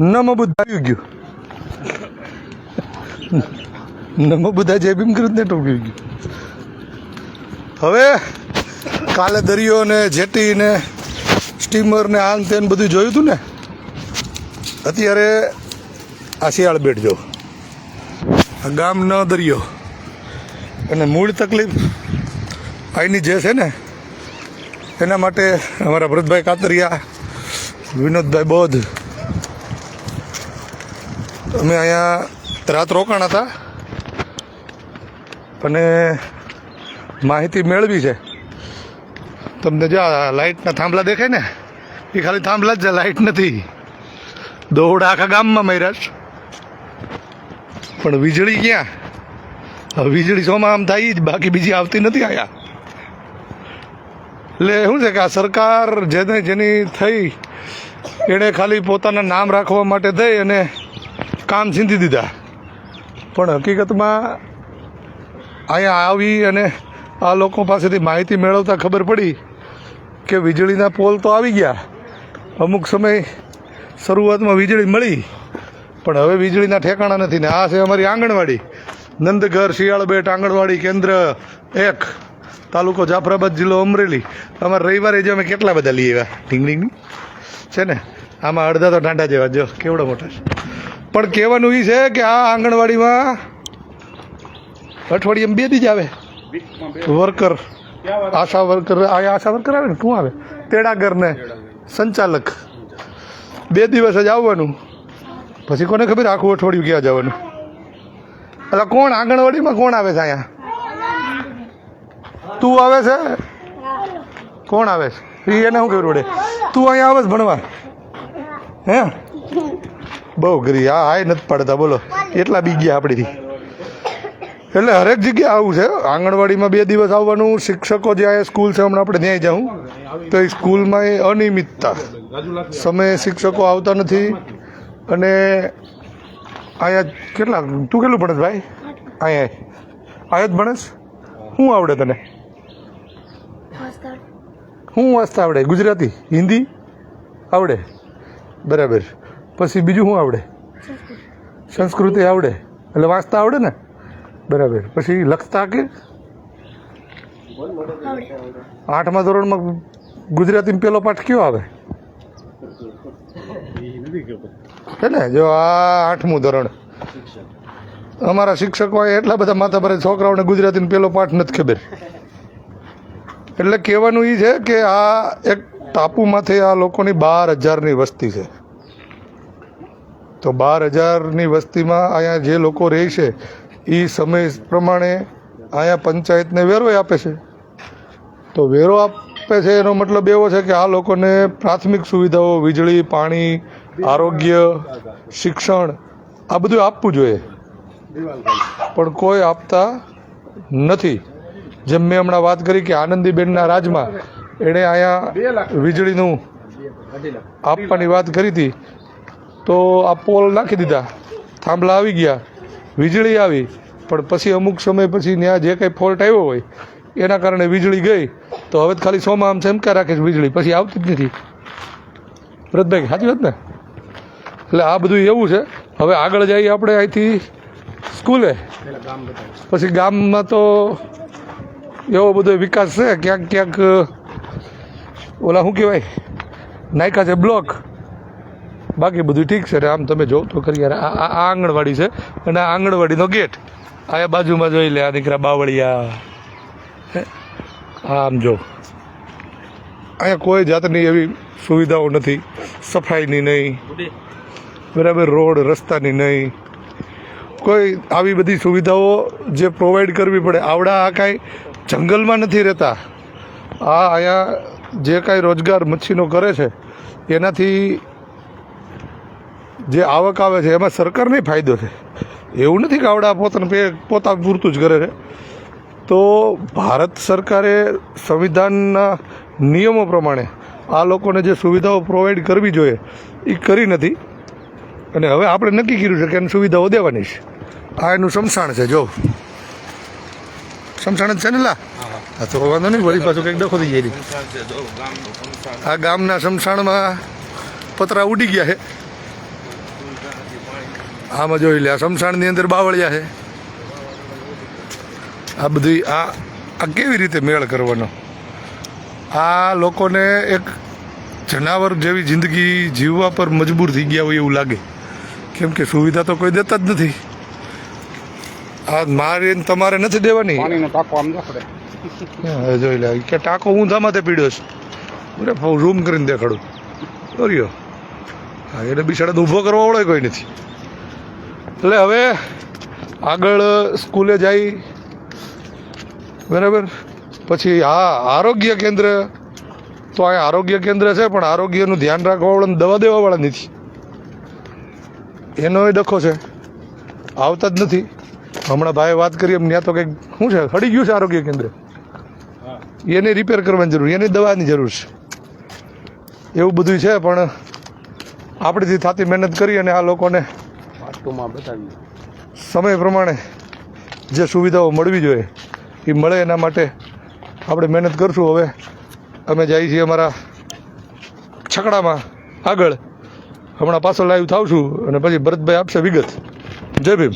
નમો બુદ્ધા આવી ગયું નમો બુદ્ધા જય ભીમ કર્યું ને ટોપી ગયું હવે કાલે દરિયો ને જેટી ને સ્ટીમર ને આન તેન બધું જોયું હતું ને? અત્યારે આ શિયાળ બેટ જો આ ન દરિયો. અને મૂળ તકલીફ અહીંની જે છે ને, એના માટે અમારા ભરતભાઈ કાતરિયા, વિનોદભાઈ બોધ અમે અહીંયા રાત રોકાણ હતા. અને માહિતી મેળવી છે. તમને જો લાઇટના થાંભલા દેખાય ને, એ ખાલી થાંભલા જ છે લાઇટ નથી. દોડ આખા ગામમાં મર્યા પણ વીજળી ક્યાં? વીજળી સોમાં આમ થાય જ, બાકી બીજી આવતી નથી આયા એટલે શું છે કે આ સરકાર જેને જેની થઈ એણે ખાલી પોતાના નામ રાખવા માટે થઈ અને કામ છીંધી દીધા. પણ હકીકતમાં અહીંયા આવી અને આ લોકો પાસેથી માહિતી મેળવતા ખબર પડી કે વીજળીના પોલ તો આવી ગયા. અમુક સમય શરૂઆતમાં વીજળી મળી, પણ હવે વીજળીના ઠેકાણા નથી ને આ છે અમારી આંગણવાડી. નંદઘર, શિયાળબેટ, આંગણવાડી કેન્દ્ર એક, તાલુકો જાફરાબાદ જિલ્લો અમરેલી. અમારે રવિવારે જે અમે કેટલા બધા લઈ આવ્યા? ઢીંગ છે ને? આમાં અડધા તો ડાંડા જેવા જો, કેવડો મોટા છે. પણ કહેવાનું એ છે કે આ આંગણવાડીમાં અઠવાડિયે બે દી જ આવે. Worker, Asha worker Asha worker આવે ને? શું આવે? તેડાગર ને સંચાલક. બે દિવસ જ આવવાનું. પછી કોને ખબર? આખું અઠવાડિયું ક્યાં જવાનું? એટલે કોણ આંગણવાડીમાં કોણ આવે છે અહીંયા? તું આવે છે? કોણ આવે છે? એને શું ખબર પડે? તું અહીંયા આવે છે ભણવા? હે? બહુ ગરી. હા હાય નથી પાડતા બોલો. એટલા બી ગયા આપણીથી. એટલે હરેક જગ્યાએ આવું છે. આંગણવાડીમાં બે દિવસ આવવાનું શિક્ષકો જે અહીંયા સ્કૂલ છે હમણાં આપણે ત્યાં જાઉં. તો એ સ્કૂલમાં એ અનિયમિતતા. સમયે શિક્ષકો આવતા નથી. અને અહીંયા કેટલા? તું કેટલું ભણસ ભાઈ? અહીંયા અહીંયા જ ભણસ? શું આવડે તને? શું વાંચતા આવડે. ગુજરાતી? હિન્દી? આવડે. બરાબર. પછી બીજું શું આવડે? સંસ્કૃતિ આવડે. એટલે વાંચતા આવડે ને? બરાબર. પછી લખતા કે? આઠમા ધોરણમાં ગુજરાતીમાં પેલો પાઠ કયો આવે? છે ને? જો આ આઠમું ધોરણ. અમારા શિક્ષકો એટલા બધા માથા ભરે છોકરાઓને ગુજરાતીનો પેલો પાઠ નથી ખબર. એટલે કહેવાનું એ છે કે આ એક ટાપુમાંથી આ લોકોની બાર હજારની વસ્તી છે. તો બાર હજારની વસ્તીમાં અહીંયા જે લોકો રહે છે એ સમય પ્રમાણે અહીંયા પંચાયતને વેરો આપે છે. તો વેરો આપે છે એનો મતલબ એવો છે કે આ લોકોને પ્રાથમિક સુવિધાઓ વીજળી પાણી આરોગ્ય શિક્ષણ આ બધું આપવું જોઈએ. પણ કોઈ આપતા નથી. જેમ મેં હમણાં વાત કરી કે આનંદીબેનના રાજમાં એણે અહીંયા વીજળીનું આપવાની વાત કરી હતી. તો આ પોલ નાખી દીધા. થાંભલા આવી ગયા. વીજળી આવી. પણ પછી અમુક સમય પછી ત્યાં જે કંઈ ફોલ્ટ આવ્યો હોય, એના કારણે વીજળી ગઈ. તો હવે ખાલી સોમાં આમ ચમકા રાખે છે વીજળી. પછી આવતી જ નથી. ભરતભાઈ સાચી વાત ને? એટલે આ બધું એવું છે. હવે આગળ જઈએ આપણે અહીંથી સ્કૂલે. પછી ગામમાં તો એવો બધો વિકાસ છે. ક્યાંક ક્યાંક, ઓલા શું કહેવાય? નાયકા છે, બ્લોક. બાકી બધું ઠીક છે. આમ તમે જો તો ખરી. આ આ આંગણવાડી છે અને આ આંગણવાડીનો ગેટ. આ બાજુમાં જોઈ લે, આ દીકરા બાવળિયા? આમ જો. અહીંયા કોઈ જાતની એવી સુવિધાઓ નથી. સફાઈની નહીં. બરાબર રોડ, રસ્તાની નહીં. કોઈ આવી બધી સુવિધાઓ જે પ્રોવાઈડ કરવી પડે. આવડા આ કાંઈ જંગલમાં નથી રહેતા. આ અહીંયા જે કાંઈ રોજગાર મચ્છીનો કરે છે, એનાથી જે આવક આવે છે એમાં સરકારને ફાયદો છે. એવું નથી કે આવડા પોતાને પોતા પૂરતું જ કરે છે. તો ભારત સરકારે સંવિધાનના નિયમો પ્રમાણે આ લોકોને જે સુવિધાઓ પ્રોવાઈડ કરવી જોઈએ એ કરી નથી. અને હવે આપણે નક્કી કર્યું છે કે એની સુવિધાઓ દેવાની છે. આ એનું શમશાણ છે જો. શમશાણ જ છે ને લા? હા તો વાંધો નહીં વળી પાછું કંઈક ડખો થઈ જાય આ ગામના શમશાણમાં પતરા ઉડી ગયા છે. આમાં જોઈ લે આ સમસાણની અંદર બાવળિયા છે. આ બધી આ આ કેવી રીતે મેળ કરવાનો? આ લોકોને એક જનાવર જેવી જિંદગી જીવવા પર મજબૂર થઈ ગયા હોય એવું લાગે. કેમ કે સુવિધા તો કોઈ દેતા જ નથી. આ મારે તમારે નથી દેવાની. હા, જોઈ લે કે ટાંકો ઊંધામાં તે પીડ્યો છે. બરાબર રૂમ કરીને દેખાડું. કર્યો હા એને બિચારાને ઊભો કરવા વાળો કોઈ નથી. એટલે હવે આગળ સ્કૂલે જાય બરાબર? પછી હા આરોગ્ય કેન્દ્ર. તો આ આરોગ્ય કેન્દ્ર છે પણ આરોગ્યનું ધ્યાન રાખવાવાળાને દવા દેવાવાળા નથી. એનો ડખો છે. આવતા જ નથી. હમણાં ભાઈ વાત કરી એમ ત્યાં તો કંઈક શું છે હડી ગયું છે આરોગ્ય કેન્દ્ર? એને રિપેર કરવાની જરૂર એની દવાની જરૂર છે. એવું બધું છે પણ આપણીથી થતી મહેનત કરી અને આ લોકોને વાસ્તુમાં બતાવી સમય પ્રમાણે જે સુવિધાઓ મળવી જોઈએ, એ મળે એના માટે આપણે મહેનત કરશું. હવે અમે જઈએ છીએ અમારા છકડામાં આગળ. હમણાં પાછળ લાઈવ થાવશું અને પછી ભરતભાઈ આપશે વિગત. જય ભીમ.